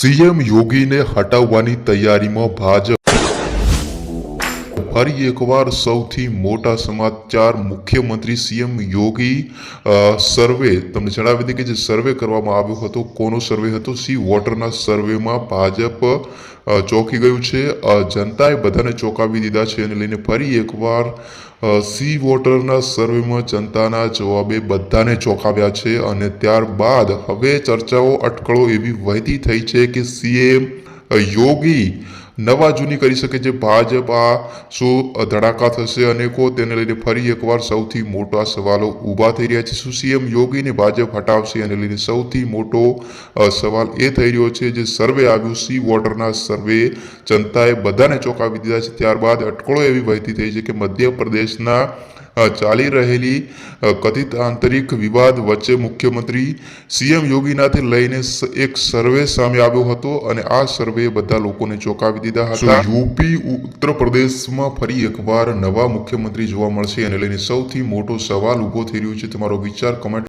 CM યોગીને હટાવવાની તૈયારીમાં ભાજપ ફરી એકવાર સૌથી મોટા સમાચાર મુખ્યમંત્રી સીએમ યોગી સર્વે તમને જણાવી દઈએ કે જે સર્વે કરવામાં આવ્યો હતો, કોનો સર્વે હતો? સી, વોટરના સર્વેમાં ભાજપ ચોંકી ગયું છે જનતાએ બધાને ચોંકાવી દીધા છે અને લઈને ફરી એકવાર સી, વોટરના સર્વેમાં જનતાના જવાબે બધાને ચોંકાવ્યા છે અને ત્યારબાદ હવે ચર્ચાઓ અટકળો એવી વહેતી થઈ છે કે સીએમ યોગી નવા જૂની કરી શકે છે. ભાજપ આ શું ધડાકા થશે અનેકો તેને લઈને ફરી એકવાર સૌથી મોટા સવાલો ઊભા થઈ રહ્યા છે. શું સીએમ યોગીને ભાજપ હટાવશે અને લઈને સૌથી મોટો સવાલ એ થઈ રહ્યો છે જે સર્વે આવ્યું. સી વોટરના સર્વે જનતાએ બધાને ચોંકાવી દીધા છે. ત્યારબાદ અટકળો એવી વહેતી થઈ છે કે મધ્યપ્રદેશના ચાલી રહેલી કથિત આંતરિક વિવાદ વચ્ચે મુખ્યમંત્રી સીએમ યોગીનાથી લઈને એક સર્વે સામે આવ્યો હતો અને આ સર્વે બધા લોકોને ચોંકાવી દીધા હતા. યુપી ઉત્તર પ્રદેશમાં ફરી એકવાર નવા મુખ્યમંત્રી જોવા મળશે. અને લઈને સૌથી મોટો સવાલ ઊભો થઈ રહ્યો છે. તમારો વિચાર કમેન્ટ